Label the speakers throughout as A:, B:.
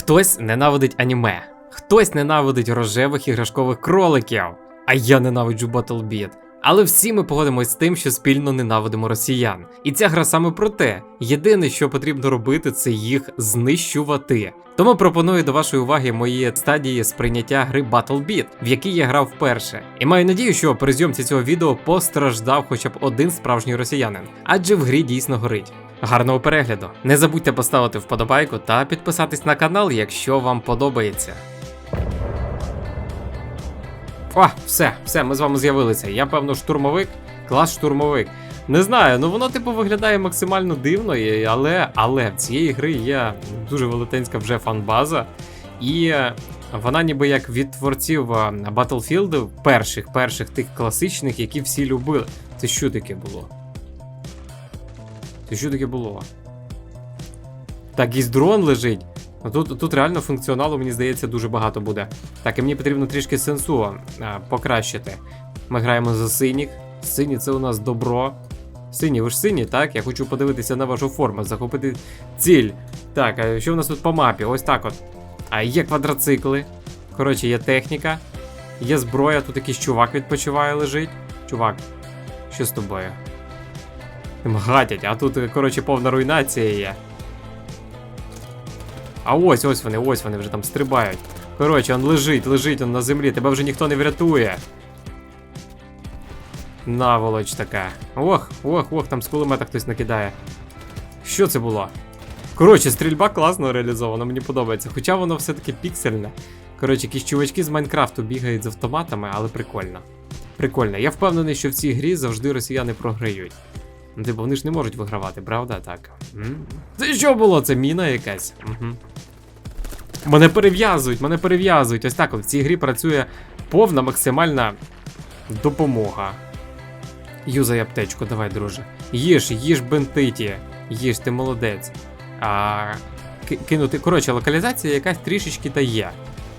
A: Хтось ненавидить аніме, хтось ненавидить рожевих іграшкових кроликів, а я ненавиджу Battle Але всі ми погодимось з тим, що спільно ненавидимо росіян. І ця гра саме про те. Єдине, що потрібно робити, це їх знищувати. Тому пропоную до вашої уваги мої стадії сприйняття гри BattleBeat, в якій я грав вперше. І маю надію, що при зйомці цього відео постраждав хоча б один справжній росіянин, адже в грі дійсно горить. Гарного перегляду! Не забудьте поставити вподобайку та підписатись на канал, якщо вам подобається. О, все, все, ми з вами з'явилися. Я, певно, штурмовик, клас штурмовик. Не знаю, ну воно типу виглядає максимально дивно, але, але в цієї гри є дуже велетенська вже фанбаза. І е, вона ніби як від творців е, Battlefield, перших, перших тих класичних, які всі любили. Це що таке було? Це що таке було? Так, якийсь дрон лежить. Ну, Тут, тут реально функціоналу, мені здається, дуже багато буде. Так, і мені потрібно трішки сенсу а, покращити. Ми граємо за синіх. Сині це у нас добро. Сині, ви ж сині, так? Я хочу подивитися на вашу форму, захопити ціль. Так, а що у нас тут по мапі? Ось так от. А є квадроцикли. Коротше, є техніка. Є зброя, тут якийсь чувак відпочиває, лежить. Чувак, що з тобою? Тим гатять, а тут, коротше, повна руйнація є. А ось, ось вони, ось вони вже там стрибають. Коротше, он лежить, лежить он на землі, тебе вже ніхто не врятує. Наволоч така. Ох, ох, ох, там з кулемета хтось накидає. Що це було? Коротше, стрільба класно реалізована, мені подобається. Хоча воно все-таки піксельне. Коротше, якісь чувачки з Майнкрафту бігають з автоматами, але прикольно. Прикольно. Я впевнений, що в цій грі завжди росіяни програють. Ну, типу, вони ж не можуть вигравати, правда? Так. Це що було? Це міна якась. Угу. Мене перев'язують, мене перев'язують. Ось так от в цій грі працює повна максимальна допомога. Юзай аптечку, давай, друже. Їж, їж бентиті. Їж, ти молодець. А, кинути. Коротше, локалізація якась трішечки та є.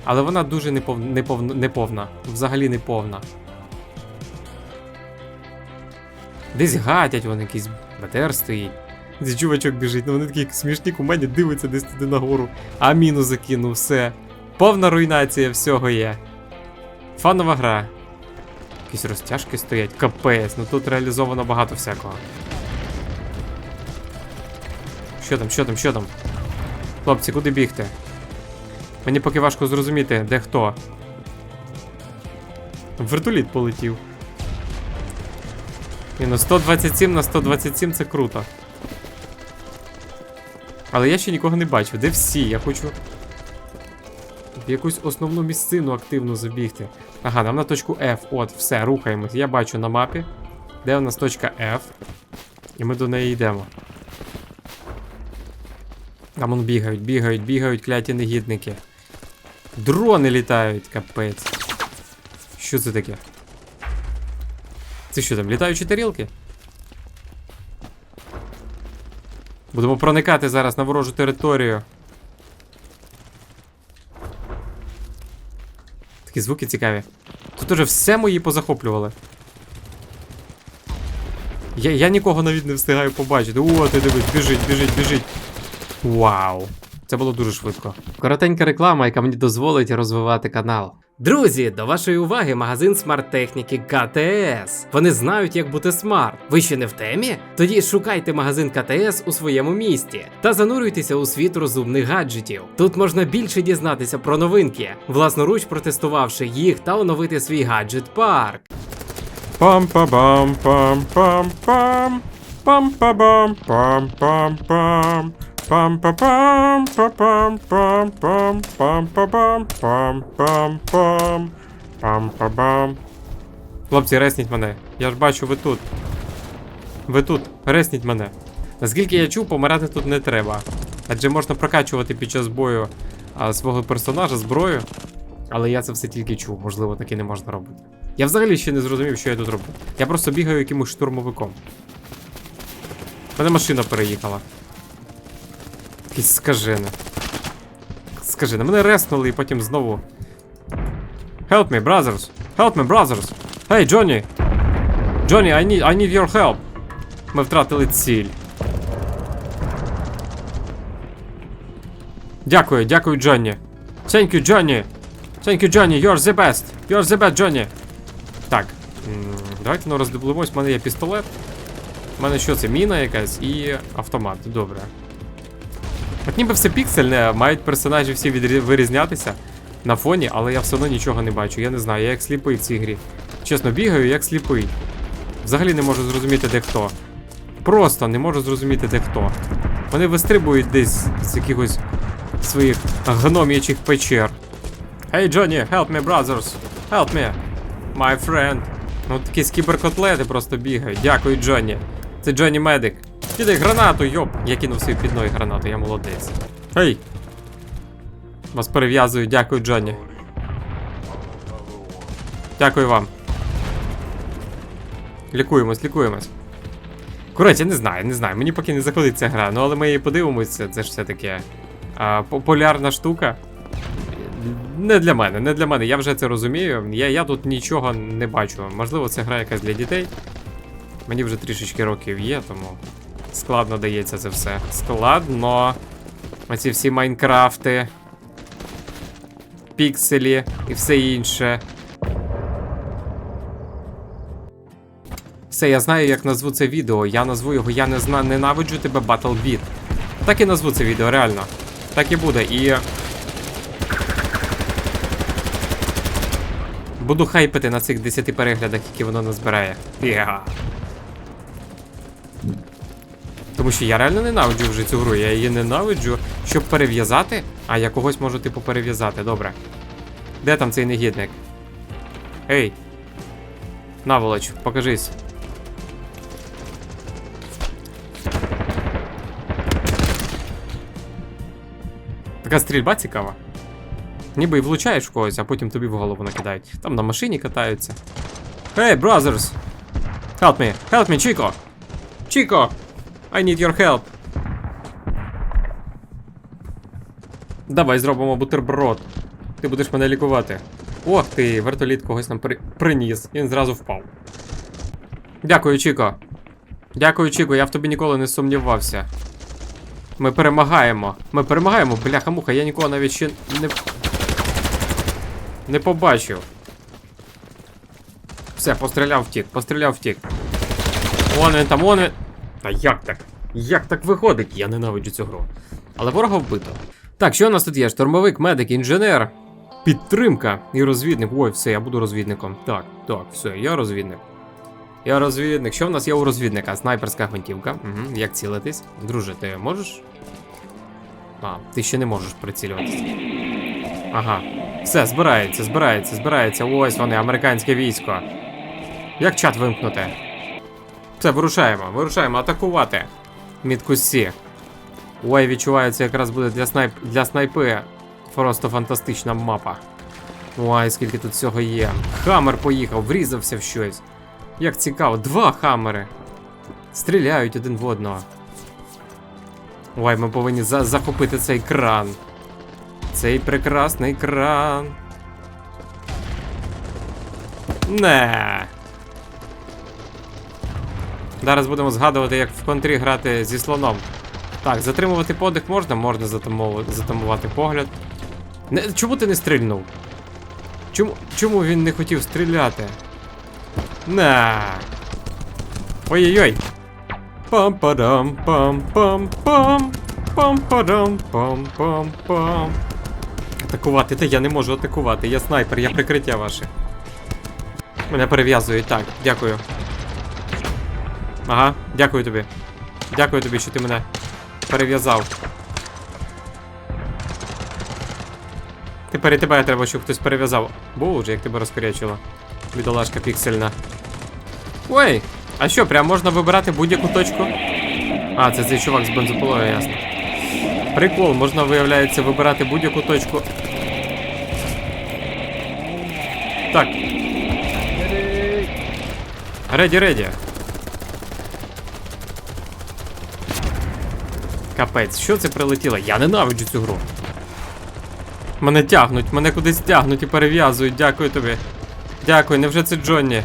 A: Але вона дуже непов... Непов... неповна. Взагалі неповна. Десь гатять вони якийсь БТР стоїть. Десь чувачок біжить, ну вони такі смішні кумені дивиться десь туди нагору. А міну закинув, все. Повна руйнація всього є. Фанова гра. Якісь розтяжки стоять, капець, ну тут реалізовано багато всякого. Що там, що там, що там? Хлопці, куди бігти? Мені поки важко зрозуміти, де хто. Вертоліт полетів. Ні, ну 127 на 127 це круто. Але я ще нікого не бачу. Де всі? Я хочу. В якусь основну місцину активно забігти. Ага, нам на точку F. От, все, рухаємось. Я бачу на мапі. Де у нас точка F. І ми до неї йдемо. Там он бігають, бігають, бігають кляті негідники. Дрони літають, капець. Що це таке? Це що там, літаючі тарілки? Будемо проникати зараз на ворожу територію. Такі звуки цікаві. Тут уже все мої позахоплювали. Я, я нікого навіть не встигаю побачити. О, ти дивись, біжить, біжить, біжить. Вау. Це було дуже швидко. Коротенька реклама, яка мені дозволить розвивати канал. Друзі, до вашої уваги магазин смарт-техніки КТС. Вони знають, як бути смарт. Ви ще не в темі? Тоді шукайте магазин КТС у своєму місті та занурюйтеся у світ розумних гаджетів. Тут можна більше дізнатися про новинки, власноруч протестувавши їх та оновити свій гаджет парк.
B: Пам па бам пам пам пам пам па бам пам пам пам пам па пам пам пам пам пам па бам пам пам пам пам па бам
A: Хлопці, ресніть мене. Я ж бачу, ви тут. Ви тут, ресніть мене. Наскільки я чув, помирати тут не треба. Адже можна прокачувати під час бою а, свого персонажа зброю. Але я це все тільки чув, можливо, таки не можна робити. Я взагалі ще не зрозумів, що я тут роблю. Я просто бігаю якимось штурмовиком. Мене машина переїхала. Якісь скажене. Скажене. Мене реснули і потім знову. Help me, brothers! Help me, brothers! Hey, Johnny! Johnny, I need, I need your help! Ми втратили ціль. Дякую, дякую, Джонні. Thank you, Джонні. Thank you, Джонні, you're the best. You're the best, Джонні. Так. Давайте ну роздивимось, в мене є пістолет. У мене що це? Міна якась і автомат. Добре. От ніби все піксельне, мають персонажі всі відрі- вирізнятися на фоні, але я все одно нічого не бачу. Я не знаю, я як сліпий в цій грі. Чесно, бігаю, як сліпий. Взагалі не можу зрозуміти, де хто. Просто не можу зрозуміти, де хто. Вони вистрибують десь з якихось своїх гном'ячих печер. Hey, Johnny, help me, brothers. Help me. My friend. Ну такі скіберкотлети просто бігають. Дякую, Джонні. Це Джонні Медик. Кидай гранату, йоп. Я кинув свою підною гранату, я молодець. Гей! Вас перев'язую, дякую, Джонні. Дякую вам. Лікуємось, лікуємось. Коротше, не знаю, не знаю. Мені поки не заходить ця гра, ну але ми її подивимося, це ж все таке а, популярна штука. Не для мене, не для мене. Я вже це розумію. Я, я тут нічого не бачу. Можливо, це гра якась для дітей. Мені вже трішечки років є, тому складно дається це все. Складно. Оці всі Майнкрафти, пікселі і все інше. Все, я знаю, як назву це відео. Я назву його Я не зна... ненавиджу тебе Beat. Так і назву це відео, реально. Так і буде. І. Буду хайпити на цих 10 переглядах, які воно назбирає. Yeah. Тому що я реально ненавиджу вже цю гру. Я її ненавиджу, щоб перев'язати. А я когось можу, типу, перев'язати. Добре. Де там цей негідник? Ей. Наволоч, покажись. Така стрільба цікава. Ніби і влучаєш в когось, а потім тобі в голову накидають. Там на машині катаються. Hey, brothers! Help me! Help me, Chico! Chico! I need your help! Давай зробимо бутерброд. Ти будеш мене лікувати. Ох ти, вертоліт когось нам при... приніс. І він зразу впав. Дякую, Чіко. Дякую, Чіко, я в тобі ніколи не сумнівався. Ми перемагаємо. Ми перемагаємо, бляха-муха, я нікого навіть ще не. Не побачив. Все, постріляв втік, постріляв втік. Вон він там, вон він. Та як так? Як так виходить? Я ненавиджу цю гру. Але ворога вбито. Так, що у нас тут є? Штурмовик, медик, інженер, підтримка і розвідник. Ой, все, я буду розвідником. Так, так, все, я розвідник. Я розвідник. Що в нас є у розвідника? Снайперська гвинтівка. Угу. Як цілитись? Друже, ти можеш? А, ти ще не можеш прицілюватися. Ага. Все, збирається, збирається, збирається. Ось вони, американське військо. Як чат вимкнути? Все, вирушаємо, вирушаємо атакувати. Мітку Сі. Ой, відчуваю, це якраз буде для снайп для снайпи. Просто фантастична мапа. Ой, скільки тут всього є. Хаммер поїхав, врізався в щось. Як цікаво, два хаммери. Стріляють один в одного. Ой, ми повинні за захопити цей кран. Цей прекрасний кран. Не. Зараз будемо згадувати, як в контрі грати зі слоном. Так, затримувати подих можна, можна затамувати погляд. Не, чому ти не стрільнув? Чому, чому він не хотів стріляти? На. Ой-ой-ой. Пам-падам, пам-пам-пам. Пам-падам, пам-пам-пам. Атакувати, та я не можу атакувати. Я снайпер, я прикриття ваше. Мене перев'язують, так, дякую. Ага, дякую тобі. Дякую тобі, що ти мене перев'язав. Тепер і тебе треба, щоб хтось перев'язав. Боже, як тебе розкорячило. Бідолашка піксельна. Ой! А що, прям можна вибирати будь-яку точку? А, це цей чувак з бензопилою, ясно. Прикол, можна, виявляється, вибирати будь-яку точку. Так. Реді, Капець, що це прилетіло? Я ненавиджу цю гру. Мене тягнуть, мене кудись тягнуть і перев'язують. Дякую тобі. Дякую, невже це Джонні?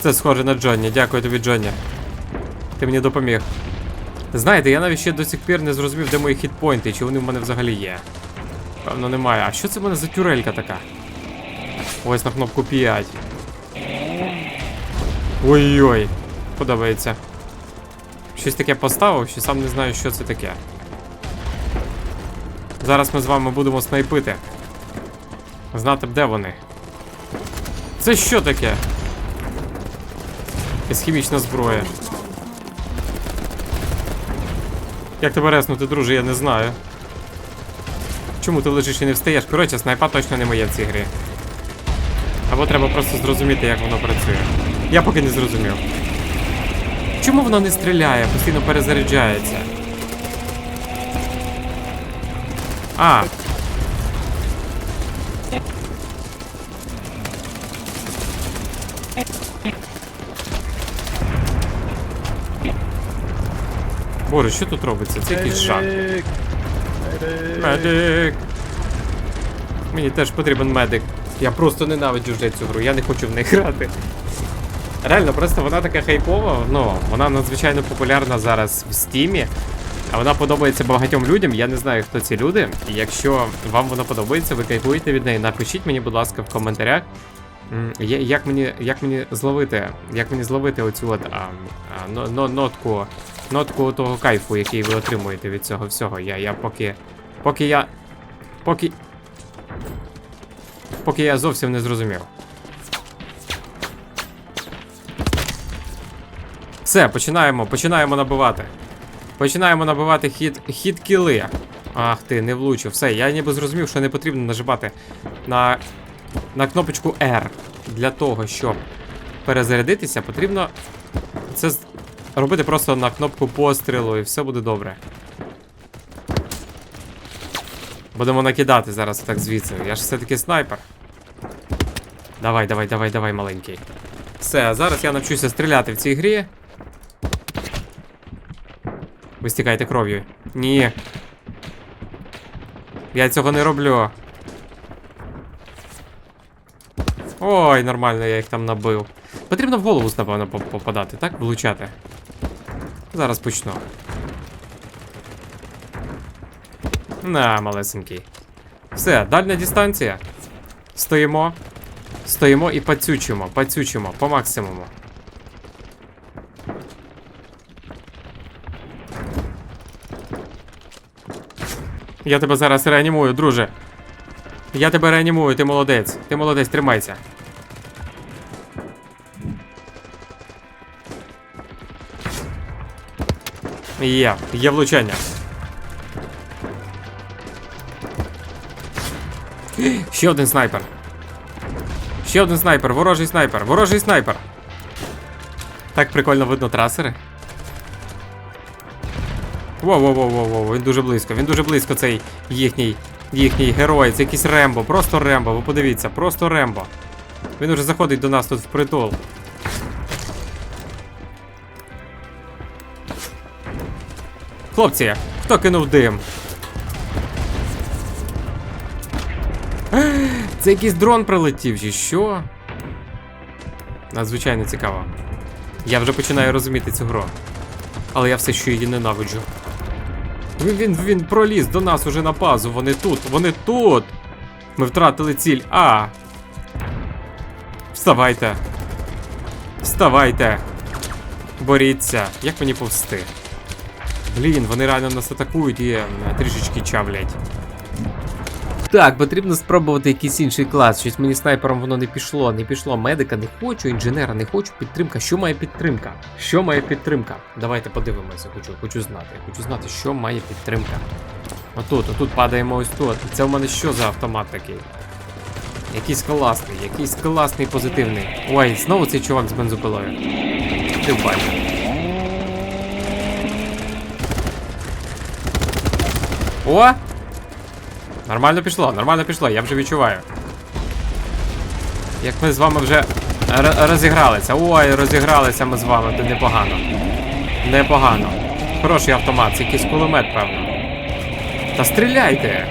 A: Це схоже на Джонні. Дякую тобі, Джонні. Ти мені допоміг. Знаєте, я навіть ще до сих пір не зрозумів, де мої хітпойнти, чи вони в мене взагалі є. Певно, немає. А що це в мене за тюрелька така? Ось на кнопку 5. Ой-ой. Подобається. Щось таке поставив, що сам не знаю, що це таке. Зараз ми з вами будемо снайпити. Знати б, де вони. Це що таке? Якась хімічна зброя. Як тебе резнути, друже, я не знаю. Чому ти лежиш і не встаєш? Коротше, снайпа точно не моє в цій грі. Або треба просто зрозуміти, як воно працює. Я поки не зрозумів. Чому воно не стріляє, постійно перезаряджається? А. Боже, що тут робиться? Це якийсь жах. Медик. Мені теж потрібен медик. Я просто ненавиджу вже цю гру, я не хочу в неї грати. Реально, просто вона така хайпова, ну, вона надзвичайно популярна зараз в стімі. А вона подобається багатьом людям. Я не знаю, хто ці люди. І якщо вам вона подобається, ви кайфуєте від неї. Напишіть мені, будь ласка, в коментарях. Як мені, як мені зловити, як мені зловити оцю от а, а, но- но- нотку, нотку того кайфу, який ви отримуєте від цього всього. Я, я поки, поки я, поки, поки я зовсім не зрозумів. Все, починаємо, починаємо набивати. Починаємо набивати хід, хід кіли. Ах ти, не влучив. Все, я ніби зрозумів, що не потрібно нажимати на, на кнопочку R. Для того, щоб перезарядитися, потрібно це робити просто на кнопку пострілу і все буде добре. Будемо накидати зараз так звідси. Я ж все-таки снайпер. Давай, давай, давай, давай, маленький. Все, зараз я навчуся стріляти в цій грі. Ви стікаєте кров'ю. Ні. Я цього не роблю. Ой, нормально, я їх там набив. Потрібно в голову, напевно, поп- попадати, так? Влучати. Зараз почну. На, малесенький. Все, дальня дистанція. Стоїмо. Стоїмо і пацючимо, пацючимо по максимуму. Я тебе зараз реанімую, друже. Я тебе реанімую, ти молодець. Ти молодець, тримайся. Є, є влучання. Ще один снайпер. Ще один снайпер, ворожий снайпер, ворожий снайпер. Так прикольно видно трасери. Воу, воу, воу, воу, воу, він дуже близько, він дуже близько, цей їхній, їхній герой, це якийсь Рембо, просто Рембо, ви подивіться, просто Рембо. Він уже заходить до нас тут впритул. Хлопці, хто кинув дим? Це якийсь дрон прилетів, чи що? Надзвичайно цікаво. Я вже починаю розуміти цю гру. Але я все ще її ненавиджу. Він, він, проліз до нас уже на базу. Вони тут, вони тут. Ми втратили ціль. А. Вставайте. Вставайте. Боріться. Як мені повсти? Блін, вони реально нас атакують і е, трішечки чавлять. Так, потрібно спробувати якийсь інший клас. Щось мені снайпером воно не пішло, не пішло. Медика не хочу, інженера не хочу. Підтримка. Що має підтримка? Що має підтримка? Давайте подивимося, хочу, хочу знати. Хочу знати, що має підтримка. Отут, отут падаємо ось тут. Це в мене що за автомат такий? Якийсь класний, якийсь класний, позитивний. Ой, знову цей чувак з бензопилою. Ти бачиш. О! Нормально пішло, нормально пішло, я вже відчуваю. Як ми з вами вже розігралися. Ой, розігралися ми з вами, це непогано. Непогано. Хороший автомат, це якийсь кулемет, певно. Та стріляйте!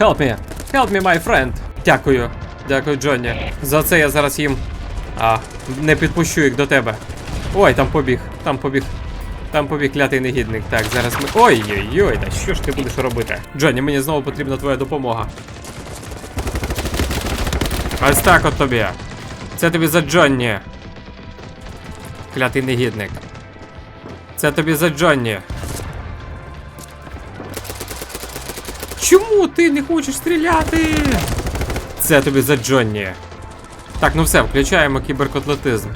A: Help me! Help me, my friend! Дякую. Дякую, Джонні. За це я зараз їм. А, не підпущу їх до тебе. Ой, там побіг, там побіг. Там побіг клятий негідник. Так, зараз ми. Ой-ой-ой, та що ж ти будеш робити? Джонні, мені знову потрібна твоя допомога. Ось так от тобі. Це тобі за Джонні. Клятий негідник. Це тобі за Джонні. Чому ти не хочеш стріляти? Це тобі за Джонні. Так, ну все, включаємо кіберкотлетизм.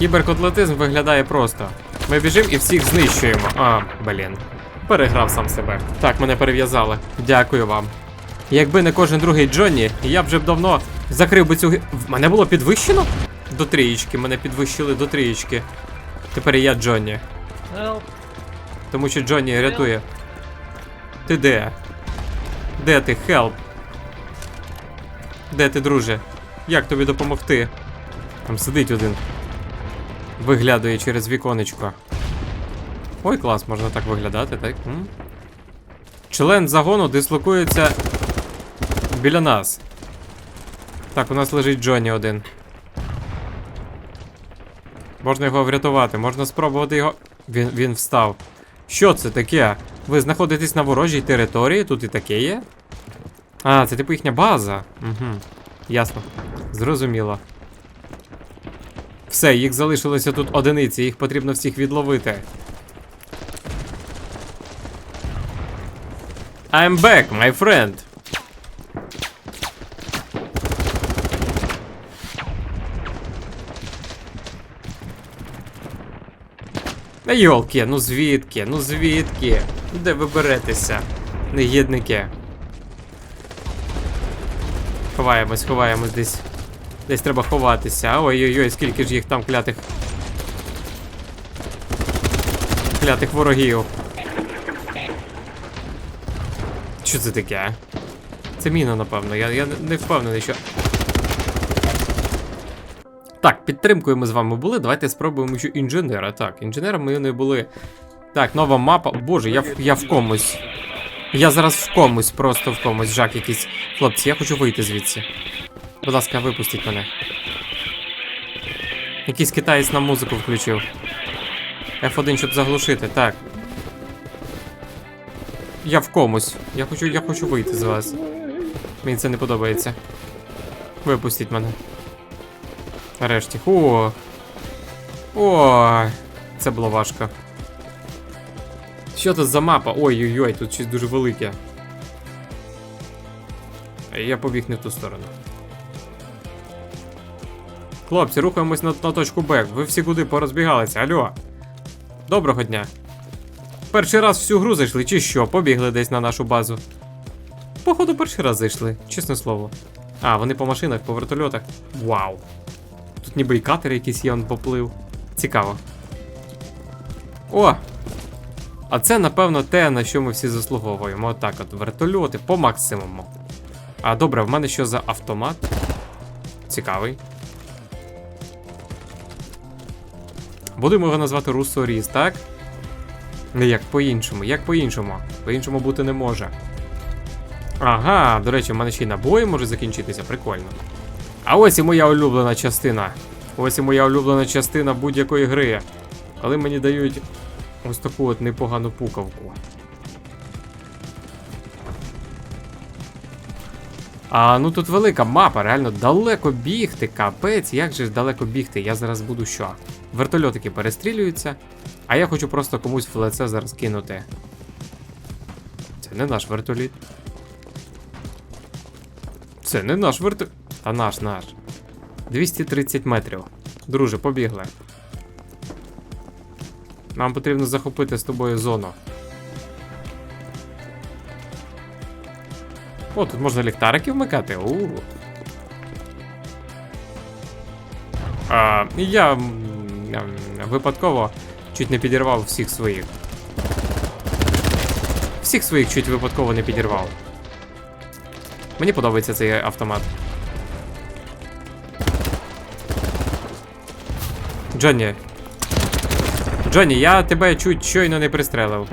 A: Кіберкотлетизм виглядає просто. Ми біжимо і всіх знищуємо. А, блін. Переграв сам себе. Так, мене перев'язали. Дякую вам. Якби не кожен другий Джонні, я б вже б давно закрив би цю. Мене було підвищено? До трієчки, мене підвищили до трієчки. Тепер я Джонні.
C: Help.
A: Тому що Джонні рятує. Ти де? Де ти, хелп? Де ти, друже? Як тобі допомогти? Там сидить один. Виглядує через віконечко. Ой, клас, можна так виглядати, так? М? Член загону дислокується біля нас. Так, у нас лежить Джонні один. Можна його врятувати, можна спробувати його. Він, він встав. Що це таке? Ви знаходитесь на ворожій території, тут і таке є? А, це типу їхня база. Угу. Ясно. Зрозуміло. Все, їх залишилося тут одиниці, їх потрібно всіх відловити. I'm back, my friend. Та йолки, ну звідки? Ну звідки? Де ви беретеся? Негідники. Ховаємось, ховаємось десь. Десь треба ховатися. Ой-ой-ой, скільки ж їх там клятих. Клятих ворогів. Що це таке? Це міна, напевно. Я, я не впевнений, що. Так, підтримкою ми з вами були. Давайте спробуємо ще інженера. Так, інженером ми не були. Так, нова мапа. Боже, я я в комусь. Я зараз в комусь, просто в комусь. Жак якийсь. Хлопці, я хочу вийти звідси. Будь ласка, випустіть мене. Якийсь китаєць на музику включив. F1, щоб заглушити, так. Я в комусь. Я хочу, я хочу вийти з вас. Мені це не подобається. Випустіть мене. Нарешті. О. О, це було важко. Що тут за мапа? Ой-ой-ой, тут щось дуже велике. Я побіг не в ту сторону. Хлопці, рухаємось на, на точку Б. Ви всі куди порозбігалися? Алло. Доброго дня. Перший раз всю гру зайшли, чи що? Побігли десь на нашу базу. Походу, перший раз зайшли, чесне слово. А, вони по машинах, по вертольотах. Вау. Тут ніби і катер якийсь є, он поплив. Цікаво. О! А це, напевно, те, на що ми всі заслуговуємо. Отак от, вертольоти по максимуму. А добре, в мене що за автомат? Цікавий. Будемо його назвати Руссоріз, так? Не як по-іншому, як по-іншому. По-іншому бути не може. Ага, до речі, в мене ще й набої може закінчитися, прикольно. А ось і моя улюблена частина. Ось і моя улюблена частина будь-якої гри. Коли мені дають ось таку от непогану пукавку. А ну тут велика мапа, реально далеко бігти, капець, як же ж далеко бігти? Я зараз буду що? Вертольотики перестрілюються, а я хочу просто комусь в лице зараз кинути. Це не наш вертоліт. Це не наш вертоліт. Та наш, наш. 230 метрів. Друже, побігли. Нам потрібно захопити з тобою зону. О, тут можна ліхтарики вмикати. У. А, я випадково чуть не підірвав всіх своїх. Всіх своїх чуть випадково не підірвав. Мені подобається цей автомат. Джонні. Джонні, я тебе чуть щойно не пристрелив.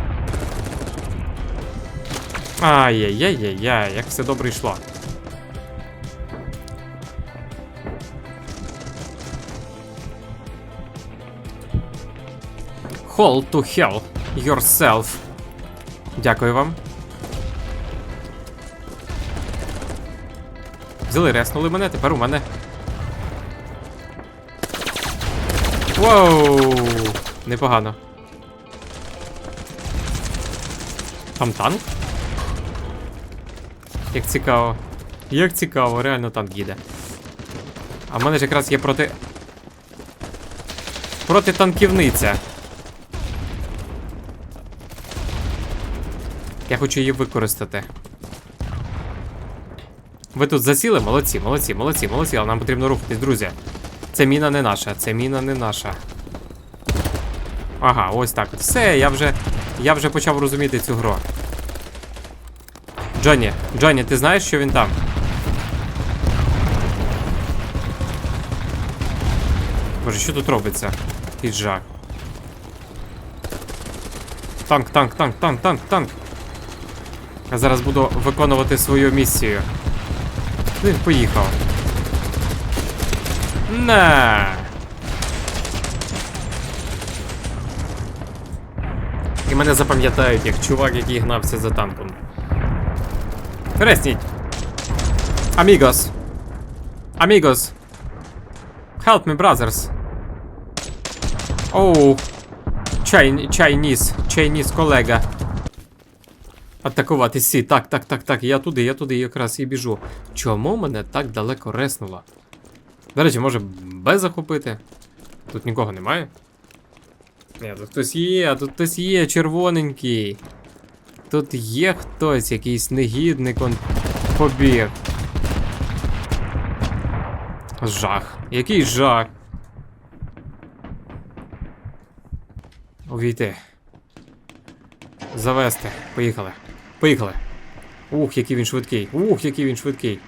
A: Ай-яй-яй-яй, як все добре йшло. Hold to hell yourself. Дякую вам. Взяли, реснули мене, тепер у мене. Воу! Непогано. Там танк? Як цікаво. Як цікаво, реально танк їде. А в мене ж якраз є проти. Протитанківниця. Я хочу її використати. Ви тут засіли? Молодці, молодці, молодці, молодці, але нам потрібно рухатись, друзі. Це міна не наша, це міна не наша. Ага, ось так. Все, я вже. Я вже почав розуміти цю гру. Джонні, Джонні, ти знаєш, що він там? Боже, що тут робиться? Жах. Танк, танк, танк, танк, танк, танк. Я зараз буду виконувати свою місію. Він поїхав. На. І мене запам'ятають як чувак, який гнався за танком. Ресніть. Амігос. Амігос. Help me, brothers. Оу. Чай, чайніс. Чайніс колега. Атакувати сі. Так, так, так, так. Я туди, я туди якраз і біжу. Чому мене так далеко реснуло? До речі, може Б захопити? Тут нікого немає. Ні, тут хтось є, тут хтось є, червоненький. Тут є хтось, якийсь негідник, он побіг. Жах. Який жах. Увійти. Завести. Поїхали. Поїхали. Ух, який він швидкий. Ух, який він швидкий.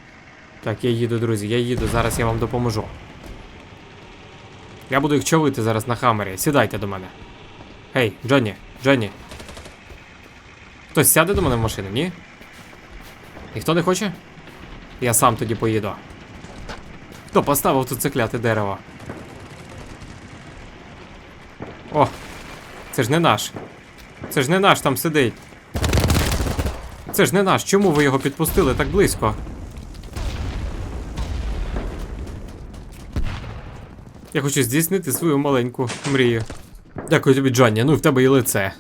A: Так, я їду, друзі, я їду, зараз я вам допоможу. Я буду їх човити зараз на хамері. Сідайте до мене. Гей, Джонні, Джонні. Хтось сяде до мене в машину, ні? Ніхто не хоче? Я сам тоді поїду. Хто поставив тут це кляте дерево? О! Це ж не наш. Це ж не наш там сидить. Це ж не наш. Чому ви його підпустили так близько? Я хочу здійснити свою маленьку мрію. Дякую тобі, Джонні. Ну в тебе і лице.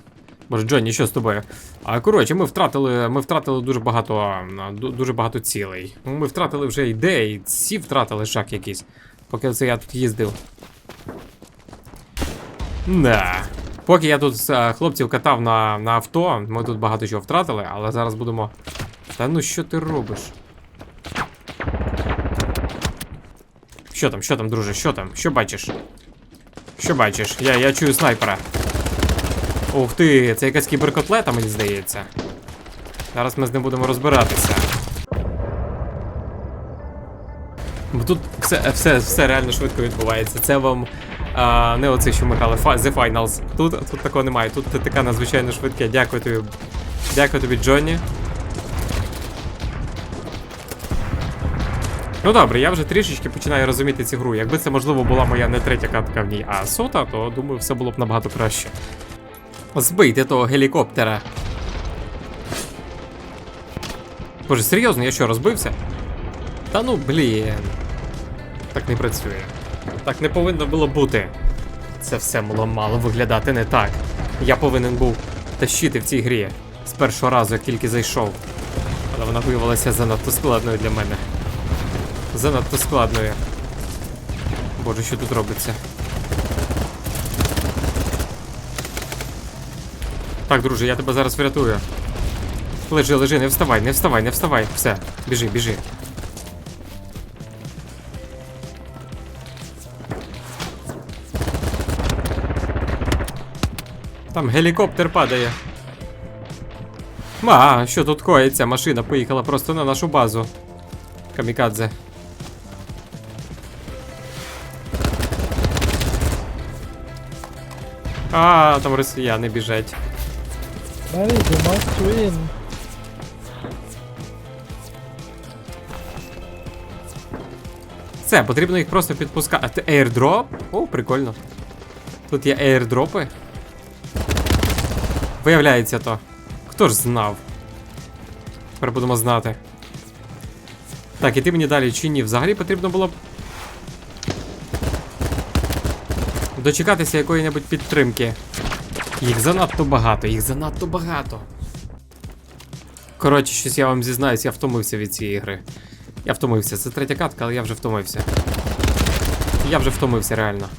A: Боже, Джонні, що з тобою? А коротше, ми втратили, ми втратили дуже багато, дуже багато цілей. Ми втратили вже ідеї, всі втратили шаг якийсь, поки це я тут їздив. Да. Поки я тут е, хлопців катав на, на авто, ми тут багато чого втратили, але зараз будемо. Та ну що ти робиш? Що там, що там, друже, що там? Що бачиш? Що бачиш? Я, я чую снайпера. Ух ти, це якась кіберкотлета, мені здається. Зараз ми з ним будемо розбиратися. Бо тут все, все, все реально швидко відбувається. Це вам а, не оце, що ми грали The Finals. Тут, тут такого немає. Тут ТТК надзвичайно швидке. Дякую тобі. Дякую тобі, Джонні. Ну добре, я вже трішечки починаю розуміти цю гру. Якби це можливо була моя не третя катка в ній, а сота, то думаю, все було б набагато краще. Збийте того гелікоптера. Боже, серйозно, я що, розбився? Та ну блін. Так не працює. Так не повинно було бути. Це все було мало виглядати не так. Я повинен був тащити в цій грі з першого разу, як тільки зайшов. Але вона виявилася занадто складною для мене. Занадто складною. Боже, що тут робиться? Так, друже, я тебе зараз врятую. Лежи, лежи, не вставай, не вставай, не вставай. Все, біжи, біжи. Там гелікоптер падає. А, що тут коїться? Машина поїхала просто на нашу базу. Камікадзе. А, там росіяни біжать.
C: Mary, you must win.
A: Все, потрібно їх просто підпускати. Airdrop? О, прикольно. Тут є airdropи. Виявляється то. Хто ж знав? Тепер будемо знати. Так, іти мені далі чи ні? Взагалі потрібно було б. Дочекатися якої-небудь підтримки. Їх занадто багато, їх занадто багато. Коротше, щось я вам зізнаюсь, я втомився від цієї гри. Я втомився. Це третя катка, але я вже втомився. Я вже втомився, реально.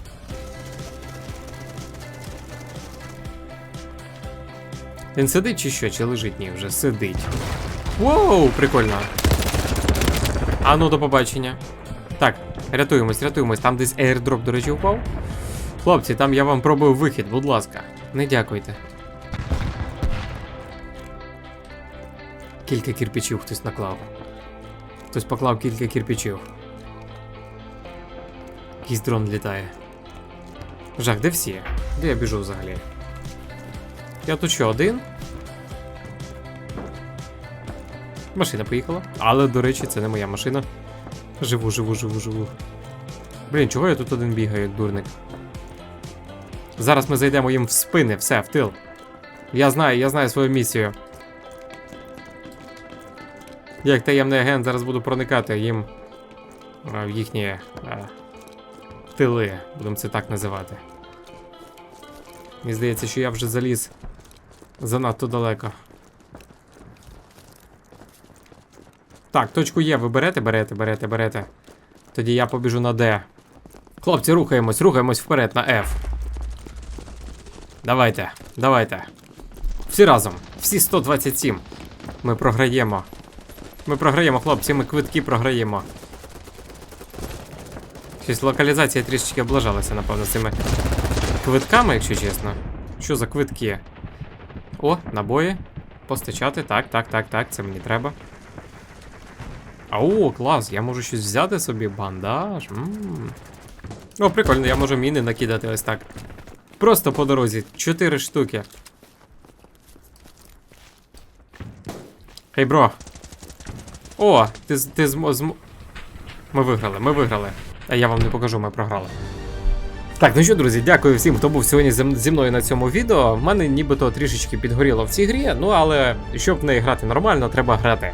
A: Він сидить чи що? Чи лежить? Ні, вже сидить. Воу, прикольно. А ну до побачення. Так, рятуємось, рятуємось. Там десь airdrop, до речі, впав. Хлопці, там я вам пробую вихід, будь ласка. Не дякуйте. Кілька кірпичів хтось наклав. Хтось поклав кілька кірпичів. Якийсь дрон літає. Жах, де всі? Де я біжу взагалі? Я тут що, один? Машина поїхала. Але, до речі, це не моя машина. Живу, живу, живу, живу. Блін, чого я тут один бігаю, як дурник? Зараз ми зайдемо їм в спини, все, в тил. Я знаю, я знаю свою місію. Як таємний агент зараз буду проникати їм в їхні а, тили, будемо це так називати. Мені здається, що я вже заліз занадто далеко. Так, точку Є, ви берете, берете, берете, берете. Тоді я побіжу на Д. Хлопці, рухаємось, рухаємось вперед на F. Давайте, давайте. Всі разом, всі 127. Ми програємо. Ми програємо, хлопці, ми квитки програємо. Щось локалізація трішечки облажалася, напевно, цими квитками, якщо чесно. Що за квитки? О, набої. Постачати. Так, так, так, так, це мені треба. О, клас, я можу щось взяти собі, бандаж. м О, прикольно, я можу міни накидати ось так. Просто по дорозі. Чотири штуки. Хей, бро. О, ти, ти змо, змо... Ми виграли, ми виграли. А я вам не покажу, ми програли. Так, ну що, друзі, дякую всім, хто був сьогодні зі мною на цьому відео. В мене нібито трішечки підгоріло в цій грі, ну але щоб в неї грати нормально, треба грати.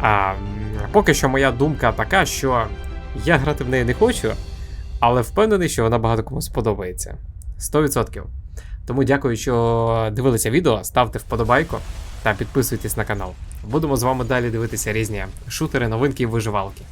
A: А, поки що моя думка така, що я грати в неї не хочу, але впевнений, що вона багато кому сподобається. 100%. Тому дякую, що дивилися відео, ставте вподобайку та підписуйтесь на канал. Будемо з вами далі дивитися різні шутери, новинки і виживалки.